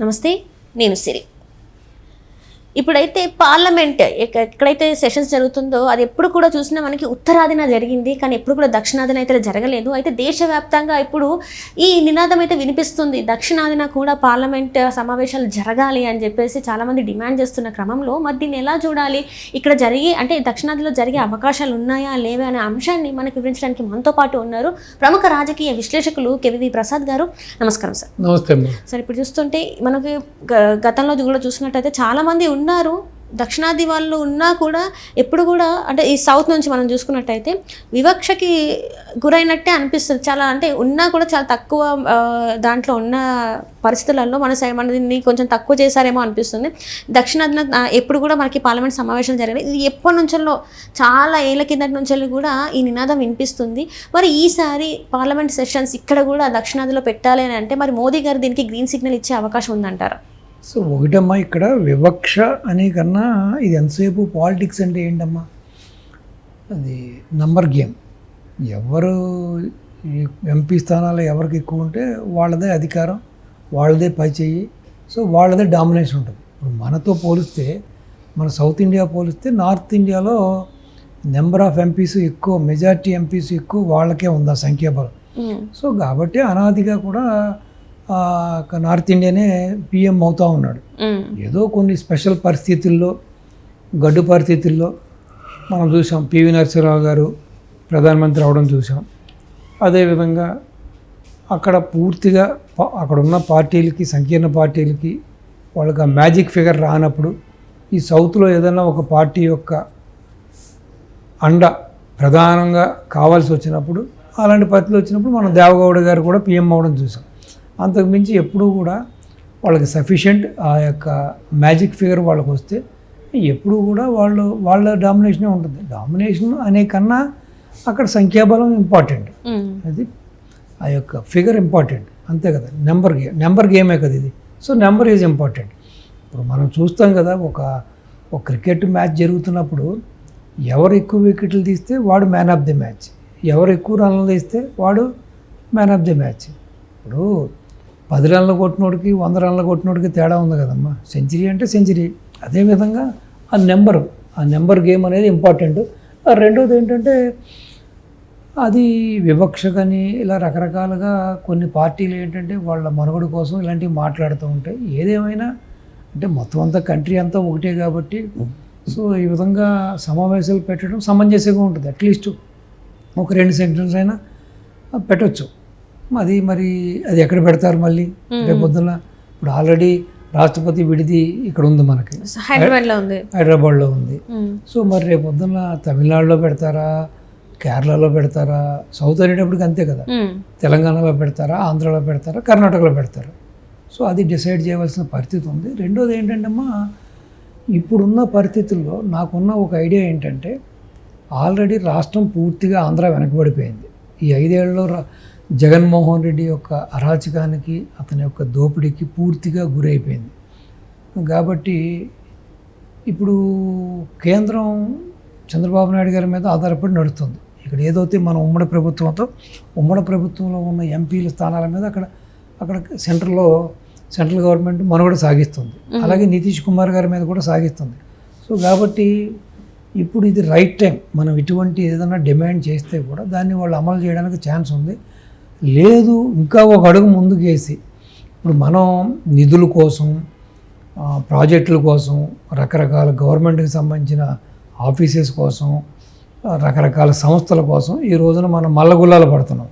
నమస్తే నేను సిరి. ఇప్పుడైతే పార్లమెంట్ ఎక్క- ఎక్కడైతే సెషన్స్ జరుగుతుందో అది ఎప్పుడు కూడా చూసినా మనకి ఉత్తరాదిన జరిగింది కానీ ఎప్పుడు కూడా దక్షిణాదిన అయితే జరగలేదు. అయితే దేశవ్యాప్తంగా ఇప్పుడు ఈ నినాదం అయితే వినిపిస్తుంది. దక్షిణాదిన కూడా పార్లమెంట్ సమావేశాలు జరగాలి అని చెప్పేసి చాలామంది డిమాండ్ చేస్తున్న క్రమంలో మరి దీన్ని ఎలా చూడాలి? ఇక్కడ జరిగే అంటే దక్షిణాదిలో జరిగే అవకాశాలు ఉన్నాయా లేవా అనే అంశాన్ని మనకు వివరించడానికి మనతో పాటు ఉన్నారు ప్రముఖ రాజకీయ విశ్లేషకులు కెవివి ప్రసాద్ గారు. నమస్కారం సార్. నమస్తే సరే ఇప్పుడు చూస్తుంటే మనకి గతంలో కూడా చూసినట్టయితే చాలా మంది ఉన్నారు దక్షిణాది వాళ్ళు ఉన్నా కూడా ఎప్పుడు కూడా అంటే ఈ సౌత్ నుంచి మనం చూసుకున్నట్టయితే వివక్షకి గురైనట్టే అనిపిస్తుంది. చాలా అంటే ఉన్నా కూడా చాలా తక్కువ దాంట్లో ఉన్న పరిస్థితులలో మన సై మన దీన్ని కొంచెం తక్కువ చేశారేమో అనిపిస్తుంది. దక్షిణాదిన ఎప్పుడు కూడా మనకి పార్లమెంట్ సమావేశాలు జరిగినాయి ఇది ఎప్పటి నుంచో చాలా ఏళ్ళ కిందటి నుంచి కూడా ఈ నినాదం వినిపిస్తుంది. మరి ఈసారి పార్లమెంట్ సెషన్స్ ఇక్కడ కూడా దక్షిణాదిలో పెట్టాలి అని అంటే మరి మోదీ గారు దీనికి గ్రీన్ సిగ్నల్ ఇచ్చే అవకాశం ఉందంటారా? సో ఒకటమ్మా ఇక్కడ వివక్ష అనే కన్నా ఇది ఎంతసేపు పాలిటిక్స్ అంటే ఏంటమ్మా? అది నంబర్ గేమ్. ఎవరు ఎంపీ స్థానాలు ఎవరికి ఎక్కువ ఉంటే వాళ్ళదే అధికారం వాళ్ళదే పై చెయ్యి. సో వాళ్ళదే డామినేషన్ ఉంటుంది. ఇప్పుడు మనతో పోలిస్తే మన సౌత్ ఇండియా పోలిస్తే నార్త్ ఇండియాలో నెంబర్ ఆఫ్ ఎంపీస్ ఎక్కువ మెజారిటీ ఎంపీస్ ఎక్కువ వాళ్ళకే ఉంది ఆ సంఖ్యాబలం. సో కాబట్టి అనాదిగా కూడా నార్త్ ఇండియానే పిఎం అవుతూ ఉన్నాడు. ఏదో కొన్ని స్పెషల్ పరిస్థితుల్లో గడ్డు పరిస్థితుల్లో మనం చూసాం. పివి నరసింహరావు గారు ప్రధానమంత్రి అవడం చూసాం. అదేవిధంగా అక్కడ పూర్తిగా అక్కడ ఉన్న పార్టీలకి సంకీర్ణ పార్టీలకి వాళ్ళకి ఆ మ్యాజిక్ ఫిగర్ రానప్పుడు ఈ సౌత్లో ఏదైనా ఒక పార్టీ యొక్క అండ ప్రధానంగా కావాల్సి వచ్చినప్పుడు అలాంటి పరిస్థితులు వచ్చినప్పుడు మనం దేవగౌడ గారు కూడా పిఎం అవ్వడం చూసాం. అంతకు మించి ఎప్పుడూ కూడా వాళ్ళకి సఫిషియెంట్ ఆ యొక్క మ్యాజిక్ ఫిగర్ వాళ్ళకి వస్తే ఎప్పుడూ కూడా వాళ్ళు వాళ్ళ డామినేషనే ఉంటుంది. డామినేషన్ అనే కన్నా అక్కడ సంఖ్యాబలం ఇంపార్టెంట్. అది ఆ యొక్క ఫిగర్ ఇంపార్టెంట్. అంతే కదా. నెంబర్ గేమ్ నెంబర్ గేమే కదా ఇది. So number is important. ఇప్పుడు మనం చూస్తాం కదా ఒక ఒక క్రికెట్ మ్యాచ్ జరుగుతున్నప్పుడు ఎవరు ఎక్కువ వికెట్లు తీస్తే వాడు మ్యాన్ ఆఫ్ ది మ్యాచ్. ఎవరు ఎక్కువ రన్లు తీస్తే వాడు మ్యాన్ ఆఫ్ ది మ్యాచ్. ఇప్పుడు పది రన్లు కొట్టినోడికి వంద రన్లు కొట్టినోడికి తేడా ఉంది కదమ్మా. సెంచరీ అంటే సెంచరీ. అదేవిధంగా ఆ నెంబర్. ఆ నెంబర్ గేమ్ అనేది ఇంపార్టెంట్. రెండోది ఏంటంటే అది వివక్ష కానీ ఇలా రకరకాలుగా కొన్ని పార్టీలు ఏంటంటే వాళ్ళ మనుగడ కోసం ఇలాంటివి మాట్లాడుతూ ఉంటాయి. ఏదేమైనా అంటే మొత్తం అంతా కంట్రీ అంతా ఒకటే కాబట్టి సో ఈ విధంగా సమావేశాలు పెట్టడం సమంజసంగా ఉంటుంది. అట్లీస్ట్ ఒక రెండు సెంటెన్స్ అయినా పెట్టచ్చు. అది మరి అది ఎక్కడ పెడతారు మళ్ళీ? రేపు పొద్దున ఇప్పుడు ఆల్రెడీ రాష్ట్రపతి విడిది ఇక్కడ ఉంది మనకి. హైదరాబాద్లో ఉంది. హైదరాబాద్లో ఉంది. సో మరి రేపు పొద్దున్న తమిళనాడులో పెడతారా? కేరళలో పెడతారా? సౌత్ అనేటప్పటికి అంతే కదా. తెలంగాణలో పెడతారా? ఆంధ్రాలో పెడతారా? కర్ణాటకలో పెడతారా? సో అది డిసైడ్ చేయవలసిన పరిస్థితి ఉంది. రెండోది ఏంటంటమ్మా ఇప్పుడున్న పరిస్థితుల్లో నాకున్న ఒక ఐడియా ఏంటంటే ఆల్రెడీ రాష్ట్రం పూర్తిగా ఆంధ్ర వెనకబడిపోయింది. ఈ ఐదేళ్ళలో రా- జగన్మోహన్ రెడ్డి యొక్క అరాచకానికి అతని యొక్క దోపిడీకి పూర్తిగా గురైపోయింది. కాబట్టి ఇప్పుడు కేంద్రం చంద్రబాబు నాయుడు గారి మీద ఆధారపడి నడుస్తుంది. ఇక్కడ ఏదైతే మన ఉమ్మడి ప్రభుత్వంతో ఉమ్మడి ప్రభుత్వంలో ఉన్న ఎంపీల స్థానాల మీద అక్కడ అక్కడ సెంట్రల్లో సెంట్రల్ గవర్నమెంట్ మనుగడ సాగిస్తుంది. అలాగే నితీష్ కుమార్ గారి మీద కూడా సాగిస్తుంది. సో కాబట్టి ఇప్పుడు ఇది రైట్ టైం. మనం ఇటువంటి ఏదైనా డిమాండ్ చేస్తే కూడా దాన్ని వాళ్ళు అమలు చేయడానికి ఛాన్స్ ఉంది. లేదు ఇంకా ఒక అడుగు ముందుకు వేసి ఇప్పుడు మనం నిధుల కోసం ప్రాజెక్టుల కోసం రకరకాల గవర్నమెంట్కి సంబంధించిన ఆఫీసెస్ కోసం రకరకాల సంస్థల కోసం ఈ రోజున మనం మల్లగుల్లాలు పడుతున్నాం.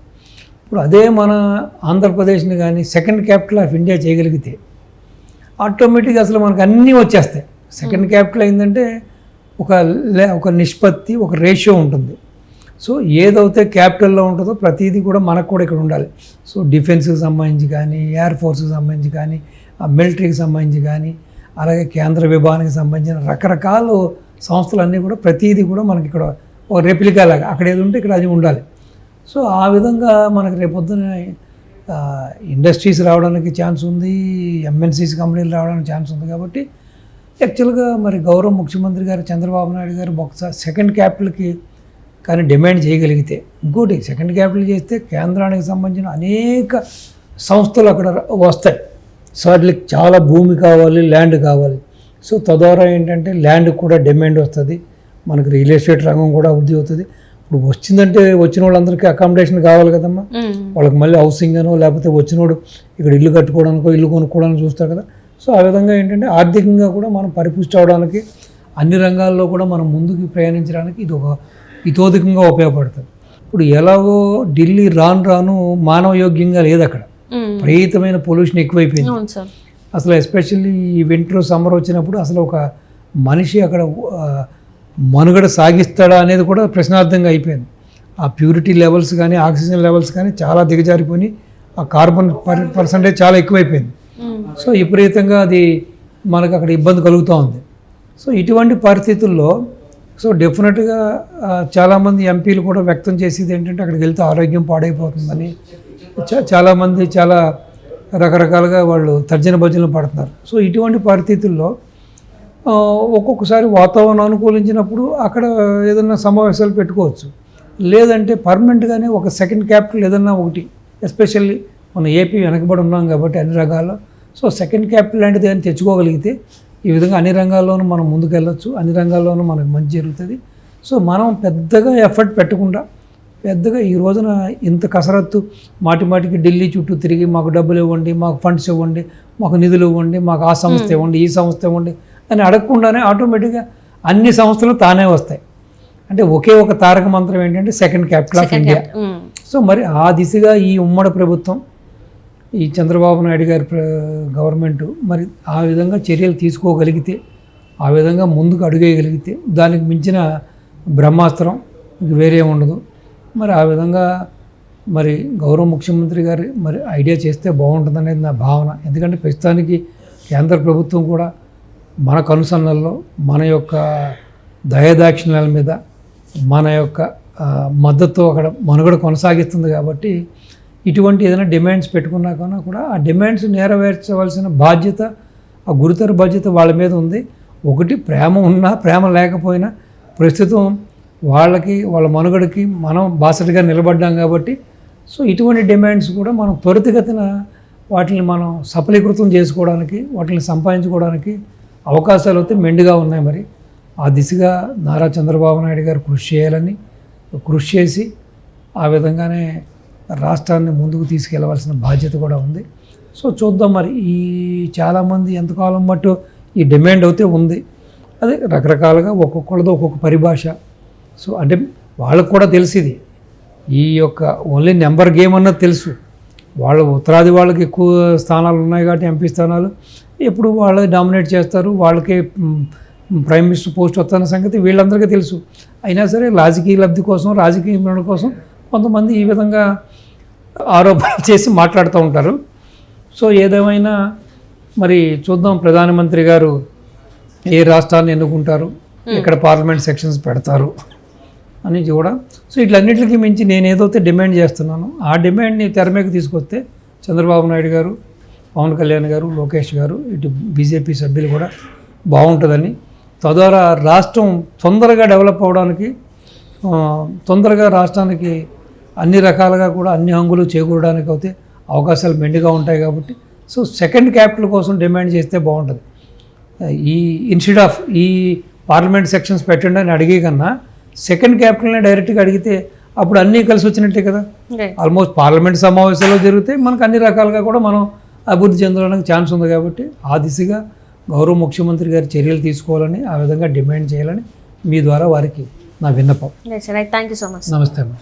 ఇప్పుడు అదే మన ఆంధ్రప్రదేశ్ని కానీ సెకండ్ క్యాపిటల్ ఆఫ్ ఇండియా చేయగలిగితే ఆటోమేటిక్గా అసలు మనకు అన్నీ వచ్చేస్తాయి. సెకండ్ క్యాపిటల్ అయిందంటే ఒక లే- ఒక నిష్పత్తి ఒక రేషియో ఉంటుంది. సో ఏదైతే క్యాపిటల్లో ఉంటుందో ప్రతిదీ కూడా మనకు కూడా ఇక్కడ ఉండాలి. సో డిఫెన్స్కి సంబంధించి కానీ ఎయిర్ ఫోర్స్కి సంబంధించి కానీ ఆ మిలిటరీకి సంబంధించి కానీ అలాగే కేంద్ర విభాగానికి సంబంధించిన రకరకాల సంస్థలన్నీ కూడా ప్రతిదీ కూడా మనకి ఇక్కడ ఒక రెప్లికా లాగా అక్కడ ఏది ఉంటే ఇక్కడ అది ఉండాలి. సో ఆ విధంగా మనకి రేపొద్దున ఇండస్ట్రీస్ రావడానికి ఛాన్స్ ఉంది ఎంఎన్సీస్ కంపెనీలు రావడానికి ఛాన్స్ ఉంది కాబట్టి యాక్చువల్గా మరి గౌరవ ముఖ్యమంత్రి గారు చంద్రబాబు నాయుడు గారు ఒకసారి సెకండ్ క్యాపిటల్కి కానీ డిమాండ్ చేయగలిగితే ఇంకోటి సెకండ్ క్యాపిటల్ చేస్తే కేంద్రానికి సంబంధించిన అనేక సంస్థలు అక్కడ వస్తాయి. సో వాటికి చాలా భూమి కావాలి ల్యాండ్ కావాలి. సో తద్వారా ఏంటంటే ల్యాండ్ కూడా డిమాండ్ వస్తుంది. మనకు రియల్ ఎస్టేట్ రంగం కూడా అభివృద్ధి అవుతుంది. ఇప్పుడు వచ్చిందంటే వచ్చిన వాళ్ళందరికీ అకామిడేషన్ కావాలి కదమ్మా. వాళ్ళకి మళ్ళీ హౌసింగ్ అనో లేకపోతే వచ్చినోడు ఇక్కడ ఇల్లు కట్టుకోవడానికో ఇల్లు కొనుక్కోవడానికి చూస్తారు కదా. సో ఆ విధంగా ఏంటంటే ఆర్థికంగా కూడా మనం పరిపుష్టి అవడానికి అన్ని రంగాల్లో కూడా మనం ముందుకు ప్రయాణించడానికి ఇది ఒక ఇతోధికంగా ఉపయోగపడుతుంది. ఇప్పుడు ఎలాగో ఢిల్లీ రాను రాను మానవ యోగ్యంగా లేదు అక్కడ. విపరీతమైన పొల్యూషన్ ఎక్కువైపోయింది. అసలు ఎస్పెషల్లీ ఈ వింటర్ సమ్మర్ వచ్చినప్పుడు అసలు ఒక మనిషి అక్కడ మనుగడ సాగిస్తాడా అనేది కూడా ప్రశ్నార్థంగా అయిపోయింది. ఆ ప్యూరిటీ లెవెల్స్ కానీ ఆక్సిజన్ లెవెల్స్ కానీ చాలా దిగజారిపోయి ఆ కార్బన్ పర్సంటేజ్ చాలా ఎక్కువైపోయింది. సో విపరీతంగా అది మనకు అక్కడ ఇబ్బంది కలుగుతూ ఉంది. సో ఇటువంటి పరిస్థితుల్లో సో డెఫినెట్గా చాలామంది ఎంపీలు కూడా వ్యక్తం చేసేది ఏంటంటే అక్కడికి వెళ్తే ఆరోగ్యం పాడైపోతుందని. చాలామంది చాలా రకరకాలుగా వాళ్ళు తర్జన భజనలు పడుతున్నారు. సో ఇటువంటి పరిస్థితుల్లో ఒక్కొక్కసారి వాతావరణం అనుకూలించినప్పుడు అక్కడ ఏదైనా సమావేశాలు పెట్టుకోవచ్చు. లేదంటే పర్మనెంట్గానే ఒక సెకండ్ క్యాపిటల్ ఏదన్నా ఒకటి ఎస్పెషల్లీ మన ఏపీ వెనకబడి ఉన్నాం కాబట్టి అన్ని రకాల సో సెకండ్ క్యాపిటల్ లాంటిది అని తెచ్చుకోగలిగితే ఈ విధంగా అన్ని రంగాల్లోనూ మనం ముందుకెళ్ళొచ్చు అన్ని రంగాల్లోనూ మనకు మంచి జరుగుతుంది. సో మనం పెద్దగా ఎఫర్ట్ పెట్టకుండా పెద్దగా ఈ రోజున ఇంత కసరత్తు మాటి మాటికి ఢిల్లీ చుట్టూ తిరిగి మాకు డబ్బులు ఇవ్వండి మాకు ఫండ్స్ ఇవ్వండి మాకు నిధులు ఇవ్వండి మాకు ఆ సంస్థ ఇవ్వండి ఈ సంస్థ ఇవ్వండి అని అడగకుండానే ఆటోమేటిక్గా అన్ని సంస్థలు తానే వస్తాయి. అంటే ఒకే ఒక తారక మంత్రం ఏంటంటే second capital of India. So మరి ఆ దిశగా ఈ ఉమ్మడి ప్రభుత్వం ఈ చంద్రబాబు నాయుడు గారి ప్ర- గవర్నమెంట్ మరి ఆ విధంగా చర్యలు తీసుకోగలిగితే ఆ విధంగా ముందుకు అడుగేయగలిగితే దానికి మించిన బ్రహ్మాస్త్రం ఇంక వేరే ఉండదు. మరి ఆ విధంగా మరి గౌరవ ముఖ్యమంత్రి గారు మరి ఐడియా చేస్తే బాగుంటుందనేది నా భావన. ఎందుకంటే ప్రస్తుతానికి కేంద్ర ప్రభుత్వం కూడా మన కనుసన్నల్లో మన యొక్క దయదాక్షిణ్యాల మీద మన యొక్క మద్దతు అక్కడ మనుగడ కొనసాగిస్తుంది కాబట్టి ఇటువంటి ఏదైనా డిమాండ్స్ పెట్టుకున్నాకన్నా కూడా ఆ డిమాండ్స్ నెరవేర్చవలసిన బాధ్యత ఆ గురుతర బాధ్యత వాళ్ళ మీద ఉంది. ఒకటి ప్రేమ ఉన్నా ప్రేమ లేకపోయినా ప్రస్తుతం వాళ్ళకి వాళ్ళ మనుగడకి మనం బాసటగా నిలబడ్డాం కాబట్టి సో ఇటువంటి డిమాండ్స్ కూడా మనం త్వరితగతిన వాటిని మనం సఫలీకృతం చేసుకోవడానికి వాటిని సంపాదించుకోవడానికి అవకాశాలు అయితే మెండుగా ఉన్నాయి మరి. ఆ దిశగా నారా చంద్రబాబు నాయుడు గారు కృషి చేయాలని కృషి చేసి ఆ విధంగానే రాష్ట్రాన్ని ముందుకు తీసుకెళ్ళవలసిన బాధ్యత కూడా ఉంది. సో చూద్దాం మరి. ఈ చాలామంది ఎంతకాలం మట్టు ఈ డిమాండ్ అయితే ఉంది. అదే రకరకాలుగా ఒక్కొక్కళ్ళతో ఒక్కొక్క పరిభాష. సో అంటే వాళ్ళకు కూడా తెలిసింది ఈ యొక్క ఓన్లీ నెంబర్ గేమ్ అన్నది తెలుసు. వాళ్ళ ఉత్తరాది వాళ్ళకి ఎక్కువ స్థానాలు ఉన్నాయి కాబట్టి ఎంపీ స్థానాలు. ఎప్పుడు వాళ్ళే డామినేట్ చేస్తారు. వాళ్ళకే ప్రైమ్ మినిస్టర్ పోస్ట్ వస్తున్న సంగతి వీళ్ళందరికీ తెలుసు. అయినా సరే రాజకీయ లబ్ధి కోసం రాజకీయ కోసం కొంతమంది ఈ విధంగా ఆరోపణలు చేసి మాట్లాడుతూ ఉంటారు. సో ఏదేమైనా మరి చూద్దాం ప్రధానమంత్రి గారు ఏ రాష్ట్రాన్ని ఎన్నుకుంటారు ఎక్కడ పార్లమెంట్ సెక్షన్స్ పెడతారు అని కూడా. సో వీటిలన్నిటికీ మించి నేను ఏదైతే డిమాండ్ చేస్తున్నానో ఆ డిమాండ్ని తెర మీదకి తీసుకొస్తే చంద్రబాబు నాయుడు గారు పవన్ కళ్యాణ్ గారు లోకేష్ గారు ఇటు బీజేపీ సభ్యులు కూడా బాగుంటుందని. తద్వారా రాష్ట్రం తొందరగా డెవలప్ అవడానికి తొందరగా రాష్ట్రానికి అన్ని రకాలుగా కూడా అన్ని హంగులు చేకూరడానికి అయితే అవకాశాలు మెండుగా ఉంటాయి కాబట్టి సో సెకండ్ క్యాపిటల్ కోసం డిమాండ్ చేస్తే బాగుంటుంది. ఈ ఇన్స్టెడ్ ఆఫ్ ఈ పార్లమెంట్ సెక్షన్స్ పెట్టండి అని అడిగే కన్నా సెకండ్ క్యాపిటల్ని డైరెక్ట్గా అడిగితే అప్పుడు అన్నీ కలిసి వచ్చినట్టే కదా. ఆల్మోస్ట్ పార్లమెంట్ సమావేశాలు జరిగితే మనకు అన్ని రకాలుగా కూడా మనం అభివృద్ధి చెందడానికి ఛాన్స్ ఉంది కాబట్టి ఆ దిశగా గౌరవ ముఖ్యమంత్రి గారి చర్యలు తీసుకోవాలని ఆ విధంగా డిమాండ్ చేయాలని మీ ద్వారా వారికి నా విన్నపం. థ్యాంక్ యూ సో మచ్ నమస్తే అమ్మా.